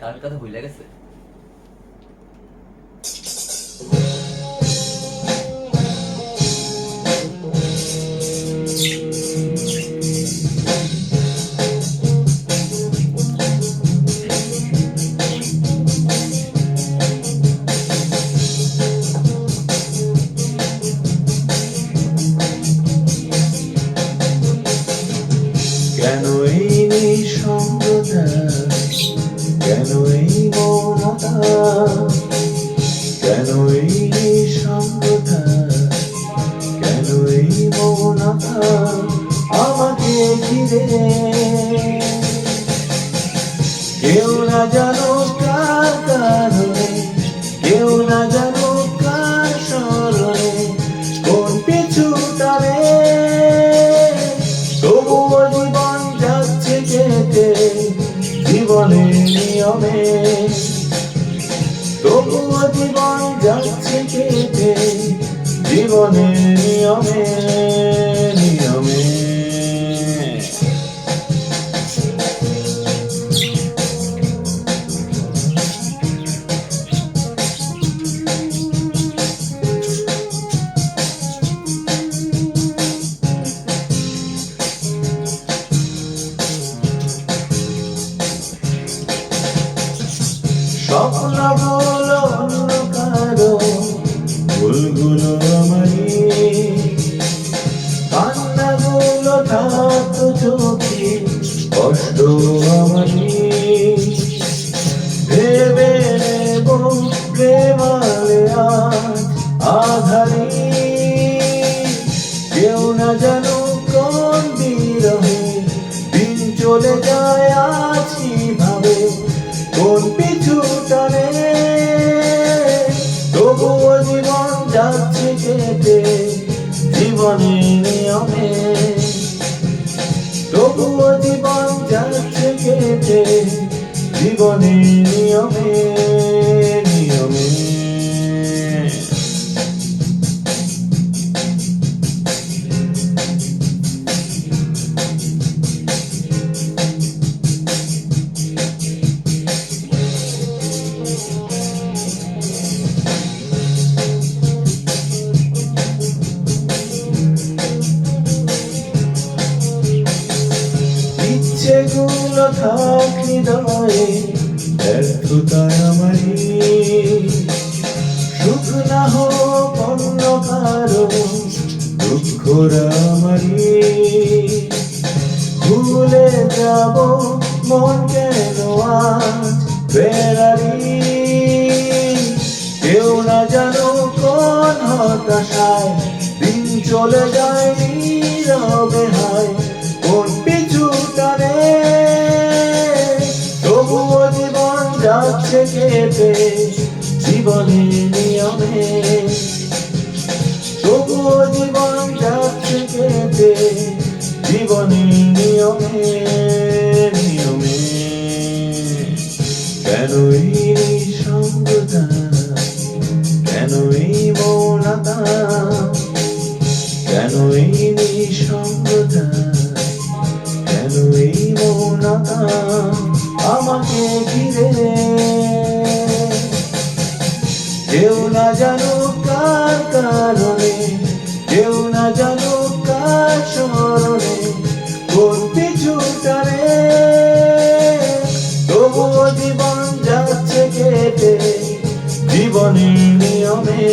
কার কথা ভুলে গেছে? কেন এই মৌনতা কেন এই নিঃসঙ্গতা কেন এই মৌনতা আমাকে ঘিরে? কেউ না জানো কার কারণে, কেউ না জানো কার স্মরণে, কোন পিছু তারে তবুও জীবন যাচ্ছে কেটে, জীবনের নিয়মে। তবুও জীবন যাচ্ছে কেটে জীবনের নিয়মে। ভেবে নেব প্রেমালে আজ আধারি কেউ দিন চলে যায় আছি ভাবে কোন পিছু টানে তবুও নিয়মে তবুও জীবন যাচ্ছে 이번엔 위험해 위험해 이제 곧 ইচ্ছেগুলো থাক হৃদয়ে ব্যর্থতায় আমারই সুখ না দুঃখরা আমারই ভুলে যাব, মন কেন আজ বেড়ারি না জানো কোন হতাশায় চলে যায় নীরবে জীবনের নিয়মে জানুক কার কারণে, কেউ না জানুক কার স্মরণে করতে ছুটারে তবুও জীবন যাচ্ছে কেটে জীবনের নিয়মে।